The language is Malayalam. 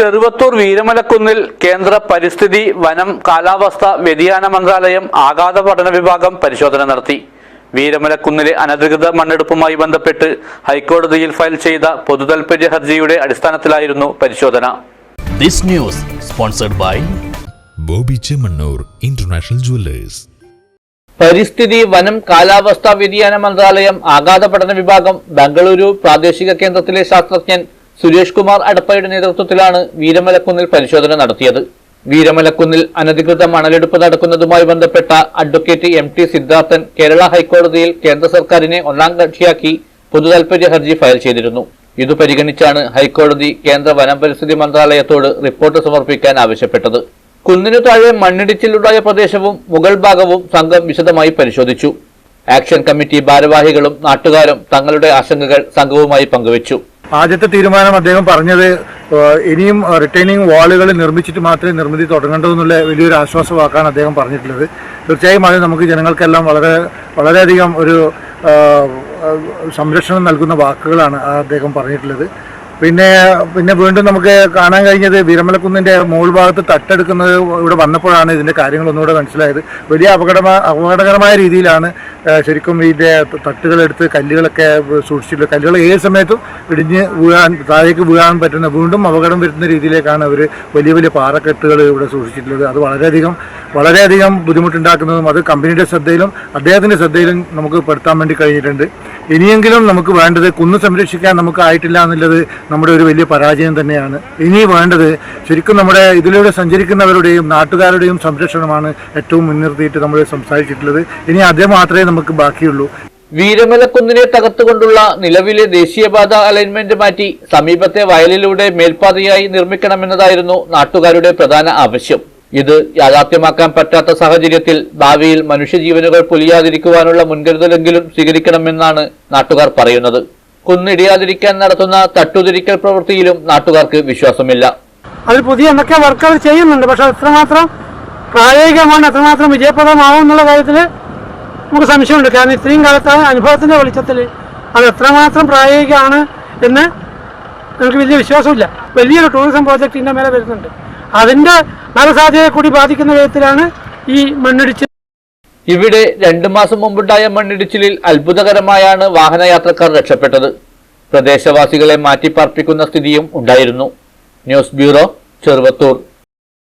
ചെറുവത്തൂർ വീരമലക്കുന്നിൽ കേന്ദ്ര പരിസ്ഥിതി വനം കാലാവസ്ഥ വ്യതിയാന മന്ത്രാലയം ആഘാത പഠന വിഭാഗം പരിശോധന നടത്തി. വീരമലക്കുന്നിലെ അനധികൃത മണ്ണെടുപ്പുമായി ബന്ധപ്പെട്ട് ഹൈക്കോടതിയിൽ ഫയൽ ചെയ്ത പൊതുതാൽപര്യ ഹർജിയുടെ അടിസ്ഥാനത്തിലായിരുന്നു പരിശോധന. This news sponsored by Bobby Chemmanur international jewellers പരിസ്ഥിതി വനം കാലാവസ്ഥാ വ്യതിയാന മന്ത്രാലയം ആഘാത പഠന വിഭാഗം ബംഗളൂരു പ്രാദേശിക കേന്ദ്രത്തിലെ ശാസ്ത്രജ്ഞൻ സുരേഷ് കുമാർ അടപ്പയുടെ നേതൃത്വത്തിലാണ് വീരമലക്കുന്നിൽ പരിശോധന നടത്തിയത്. വീരമലക്കുന്നിൽ അനധികൃത മണലെടുപ്പ് നടക്കുന്നതുമായി ബന്ധപ്പെട്ട advocate M T Siddharthan Kerala ഹൈക്കോടതിയിൽ കേന്ദ്ര സർക്കാരിനെ ഒന്നാം കക്ഷിയാക്കി പൊതുതാൽപര്യ ഹർജി ഫയൽ ചെയ്തിരുന്നു. ഇതു പരിഗണിച്ചാണ് ഹൈക്കോടതി കേന്ദ്ര വനം പരിസ്ഥിതി മന്ത്രാലയത്തോട് റിപ്പോർട്ട് സമർപ്പിക്കാൻ ആവശ്യപ്പെട്ടത്. കുന്നിനു താഴെ മണ്ണിടിച്ചിലുണ്ടായ പ്രദേശവും മുകൾ ഭാഗവും സംഘം വിശദമായി പരിശോധിച്ചു. ആക്ഷൻ കമ്മിറ്റി ഭാരവാഹികളും നാട്ടുകാരും തങ്ങളുടെ ആശങ്കകൾ സംഘവുമായി പങ്കുവച്ചു. ആദ്യത്തെ തീരുമാനം അദ്ദേഹം പറഞ്ഞത് ഇനിയും റിട്ടേണിംഗ് വാളുകൾ നിർമ്മിച്ചിട്ട് മാത്രമേ നിർമ്മിതി തുടങ്ങേണ്ടതെന്നുള്ള വലിയൊരു ആശ്വാസ വാക്കാണ് അദ്ദേഹം പറഞ്ഞിട്ടുള്ളത്. തീർച്ചയായും അത് നമുക്ക് ജനങ്ങൾക്കെല്ലാം വളരെ വളരെയധികം ഒരു സംരക്ഷണം നൽകുന്ന വാക്കുകളാണ് അദ്ദേഹം പറഞ്ഞിട്ടുള്ളത്. പിന്നെ പിന്നെ വീണ്ടും നമുക്ക് കാണാൻ കഴിഞ്ഞത് വിരമലക്കുന്നിന്റെ മുകൾ ഭാഗത്ത് തട്ടെടുക്കുന്നത് ഇവിടെ വന്നപ്പോഴാണ് ഇതിന്റെ കാര്യങ്ങൾ ഒന്നുകൂടെ മനസ്സിലായത്. വലിയ അപകടമാ അപകടകരമായ രീതിയിലാണ് ശരിക്കും ഇതിന്റെ തട്ടുകളെടുത്ത് കല്ലുകളൊക്കെ സൂക്ഷിച്ചിട്ടുള്ളത് കല്ലുകൾ ഏത് സമയത്തും ഇടിഞ്ഞ് വീഴാൻ താഴേക്ക് വീഴാൻ പറ്റുന്ന വീണ്ടും അപകടം വരുന്ന രീതിയിലേക്കാണ് അവർ വലിയ വലിയ പാറക്കെട്ടുകൾ ഇവിടെ സൂക്ഷിച്ചിട്ടുള്ളത്. അത് വളരെയധികം വളരെയധികം ബുദ്ധിമുട്ടുണ്ടാക്കുന്നതും അത് കമ്പനിയുടെ ശ്രദ്ധയിലും അദ്ദേഹത്തിന്റെ ശ്രദ്ധയിലും നമുക്ക് പെടുത്താൻ വേണ്ടി കഴിഞ്ഞിട്ടുണ്ട്. ഇനിയെങ്കിലും നമുക്ക് വേണ്ടത് കുന്ന് സംരക്ഷിക്കാൻ നമുക്ക് ആയിട്ടില്ല എന്നുള്ളത് നമ്മുടെ ഒരു വലിയ പരാജയം തന്നെയാണ്. ഇനി വേണ്ടത് ശരിക്കും നമ്മുടെ ഇതിലൂടെ സഞ്ചരിക്കുന്നവരുടെയും നാട്ടുകാരുടെയും സംരക്ഷണമാണ് ഏറ്റവും മുൻനിർത്തിയിട്ട് നമ്മൾ സംസാരിച്ചിട്ടുള്ളത്. ഇനി അത് മാത്രമേ നമുക്ക് ബാക്കിയുള്ളൂ. വീരമലക്കുന്നിനെ തകർത്തുകൊണ്ടുള്ള നിലവിലെ ദേശീയപാത അലൈൻമെന്റ് മാറ്റി സമീപത്തെ വയലിലൂടെ മേൽപ്പാതയായി നിർമ്മിക്കണമെന്നതായിരുന്നു നാട്ടുകാരുടെ പ്രധാന ആവശ്യം. ഇത് യാഥാർത്ഥ്യമാക്കാൻ പറ്റാത്ത സാഹചര്യത്തിൽ ഭാവിയിൽ മനുഷ്യജീവനുകൾ പൊലിയാതിരിക്കുവാനുള്ള മുൻകരുതലെങ്കിലും സ്വീകരിക്കണമെന്നാണ് നാട്ടുകാർ പറയുന്നത്. കുന്നിടിയാതിരിക്കാൻ നടത്തുന്ന തട്ടുതിരിക്കൽ പ്രവൃത്തിയിലും നാട്ടുകാർക്ക് വിശ്വാസമില്ല. അതിൽ പുതിയ എന്തൊക്കെ വർക്കുകൾ ചെയ്യുന്നുണ്ട്. പക്ഷെ എത്രമാത്രം പ്രായോഗികമാണ് എത്രമാത്രം വിജയപ്രദമാവും എന്നുള്ള കാര്യത്തിൽ നമുക്ക് സംശയമുണ്ട്. കാരണം ഇത്രയും കാലത്തെ അനുഭവത്തിന്റെ വെളിച്ചത്തിൽ അത് എത്രമാത്രം പ്രായോഗികമാണ് എന്ന് നമുക്ക് വലിയ വിശ്വാസമില്ല. വലിയൊരു ടൂറിസം പ്രോജക്റ്റിന്റെ മേലെ വരുന്നുണ്ട്. അതിന്റെ മരസാധ്യതയെ കൂടി ബാധിക്കുന്ന വിധത്തിലാണ് ഈ മണ്ണിടിച്ചിൽ. ഇവിടെ രണ്ടു മാസം മുമ്പുണ്ടായ മണ്ണിടിച്ചിലിൽ അത്ഭുതകരമായാണ് വാഹനയാത്രക്കാർ രക്ഷപ്പെട്ടത്. പ്രദേശവാസികളെ മാറ്റിപ്പാർപ്പിക്കുന്ന സ്ഥിതിയും ഉണ്ടായിരുന്നു. News bureau Cheruvathur.